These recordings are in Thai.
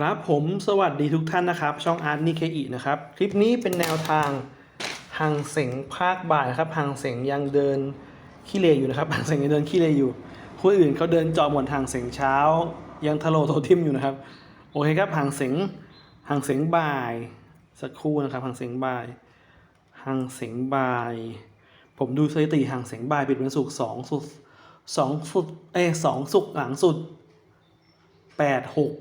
ครับผมสวัสดีทุกท่านนะครับ ช่องอาร์ตนิเคอีนะครับ คลิปนี้เป็นแนวทางหังเสงภาคบ่ายครับหังเสงยังเดินขี้เลอยู่นะครับหังเสงยังเดินขี้เลอยู่คนอื่นเขาเดินจอหมดหังเสงเช้า ยังทะโลโททิมอยู่นะครับโอเคครับหังเสงหังเสงบ่าย สักครู่นะครับหังเสงบ่ายหังเสงบ่าย ผมดูสถิติหังเสงบ่ายปิดวันศุกร์สองสุดสองสุดเอ้สองสุกหลังสุดแปดหก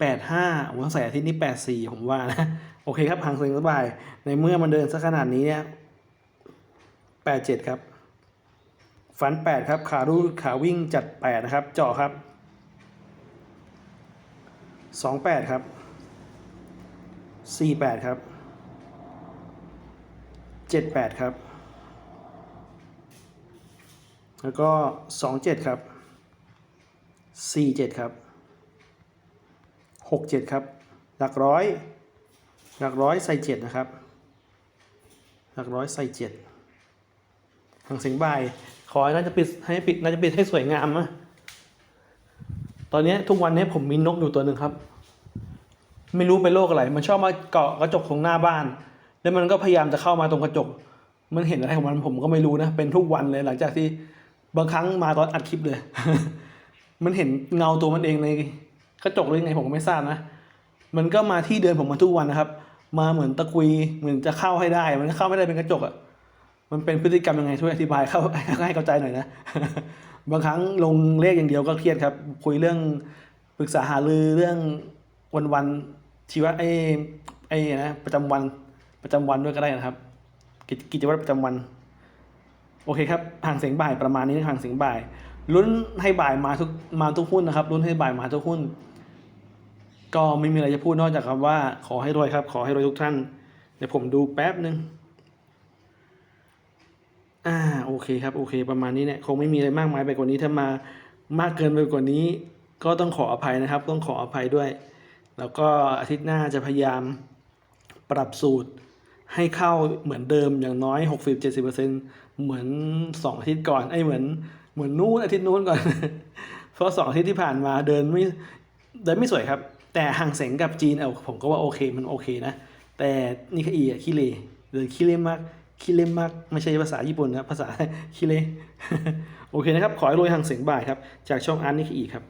แปดห้าวันใส่อาทิตย์นี้แปดสี่ผมว่านะ โอเคครับหางเสียงสบาย ในเมื่อมันเดินสักขนาดนี้เนี่ยแปดเจ็ดครับฟันแปดครับ ขารูขาวิ่งจัดแปดนะครับ เจาะครับสองแปดครับสี่แปดครับเจ็ดแปดครับ แล้วก็สองเจ็ดครับสี่เจ็ดครับ หกเจ็ดครับ หลักร้อย หลักร้อยใส่เจ็ดนะครับ หลักร้อยใส่เจ็ดทางเสียงบ่าย ขอให้น่าจะปิดให้ปิดน่าจะปิดให้สวยงามนะตอนนี้ทุกวันนี้ผมมีนกอยู่ตัวหนึ่งครับ ไม่รู้เป็นโรคอะไร มันชอบมาเกาะกระจกตรงหน้าบ้าน แล้วมันก็พยายามจะเข้ามาตรงกระจก มันเห็นอะไรของมันผมก็ไม่รู้นะ เป็นทุกวันเลยหลังจากที่บางครั้งมาตอนอัดคลิปเลย มันเห็นเงาตัวมันเองใน กระจกหรือยังไงผมก็ไม่ทราบนะ มันก็มาที่เดินผมมาทุกวันนะครับ มาเหมือนตะกุยเหมือนจะเข้าให้ได้ มันก็เข้าไม่ได้เป็นกระจกอะ่ะมันเป็นพฤติกรรมยังไงช่วยอธิบายเข้าให้เข้าใจหน่อยนะ บางครั้งลงเลขอย่างเดียวก็เครียดครับ คุยเรื่องปรึกษาหารือเรื่องวันวันชีวะไอ้ไอ้นะประจำวันประจำวันด้วยก็ได้นะครับ กิจกิจวัตรประจำวัน โอเคครับห่างเสียงบ่ายประมาณนี้ห่างเสียงบ่ายลุ้นให้บ่ายมาทุกมาทุกหุ้นนะครับลุ้นให้บ่ายมาทุกหุ้น ก็ไม่มีอะไรจะพูดนอกจากคำว่า ขอให้รวยครับ ขอให้รวยทุกท่าน เดี๋ยวผมดูแป๊บหนึ่งอ่าโอเคครับโอเค ประมาณนี้เนี่ยคงไม่มีอะไรมากมายไปกว่านี้ถ้ามามากเกินไปกว่านี้ ก็ต้องขออภัยนะครับ ต้องขออภัยด้วย แล้วก็อาทิตย์หน้าจะพยายามปรับสูตรให้เข้าเหมือนเดิมอย่างน้อย 60-70%เหมือนสองอาทิตย์ก่อนไอ้เหมือนเหมือนนู้นอาทิตย์นู้นก่อน เพราะสองอาทิตย์ที่ผ่านมาเดินไม่เดินไม่สวยครับ แต่ห่างเสงกับจีนเอาผมก็ว่าโอเคมันโอเคนะ แต่นิคอีอะคิเลเดินคิเลมากคิเลมากไม่ใช่ภาษาญี่ปุ่นนะภาษาคิเลโอเคนะครับ ขอให้รวยห่างเสงบ่ายครับ จากช่องอาร์ตนิคอีครับ